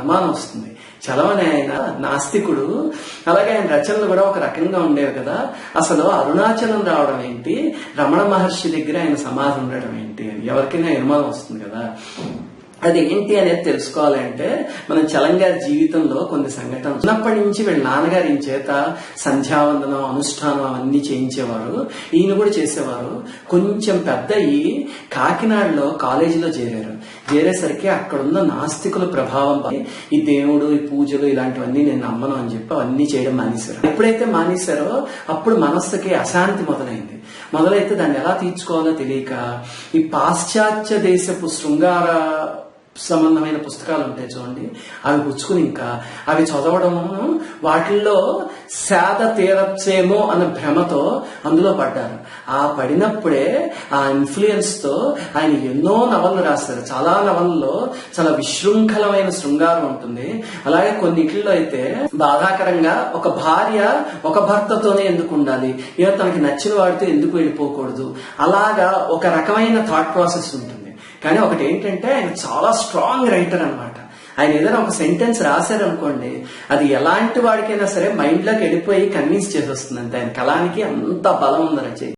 అనుమానం వస్తుంది. చలవని ఆయన నాస్తికుడు. అలాగే ఆయన రచనలు కూడా ఒక రకంగా ఉండేవి కదా. అసలు అరుణాచలం రావడం ఏంటి? రమణ మహర్షి దగ్గర ఆయన సమాధి ఉండడం ఏంటి అని. ఎవరికైనా అనుమానం వస్తుంది కదా. అది ఏంటి అనేది తెలుసుకోవాలంటే మనం చలంగారి జీవితంలో కొన్ని సంఘటనలు చిన్నప్పటి నుంచి వీళ్ళ నాన్నగారి చేత సంధ్యావందనం అనుష్ఠానం అవన్నీ చేయించేవారు. ఈయన కూడా చేసేవారు. కొంచెం పెద్ద అయ్యి కాకినాడలో కాలేజీలో చేరారు. చేరేసరికి అక్కడున్న నాస్తికుల ప్రభావం ఈ దేవుడు ఈ పూజలు ఇలాంటివన్నీ నేను నమ్మను అని చెప్పి అవన్నీ చేయడం మానేశారు. ఎప్పుడైతే మానేశారో అప్పుడు మనస్సుకి అశాంతి మొదలైంది. మొదలైతే దాన్ని ఎలా తీర్చుకోవాలో తెలియక ఈ పాశ్చాత్య దేశపు శృంగార సంబంధమైన పుస్తకాలు ఉంటాయి చూడండి. అవి పుచ్చుకుని ఇంకా అవి చదవడం వాటిల్లో సేద తీరచ్చేమో అన్న భ్రమతో అందులో పడ్డారు. ఆ పడినప్పుడే ఆ ఇన్ఫ్లుయెన్స్తో ఆయన ఎన్నో నవలలు రాస్తారు చాలా నవలలో చాలా విశృంఖలమైన శృంగారం ఉంటుంది. అలాగే కొన్నిట్లో అయితే బాధాకరంగా ఒక భార్య ఒక భర్తతోనే ఎందుకు ఉండాలి? ఏదో తనకి నచ్చిన వాడితో ఎందుకు వెళ్ళిపోకూడదు? అలాగా ఒక రకమైన థాట్ ప్రాసెస్ ఉంటుంది. కానీ ఒకటి ఏంటంటే ఆయన చాలా స్ట్రాంగ్ రైటర్ అన్నమాట. ఆయన ఏదైనా ఒక సెంటెన్స్ రాశారనుకోండి అది ఎలాంటి వాడికైనా సరే మైండ్లోకి వెళ్ళిపోయి కన్విన్స్ చేసేస్తుంది అంతే ఆయన కళానికి అంత బలం ఉంది రచయిత.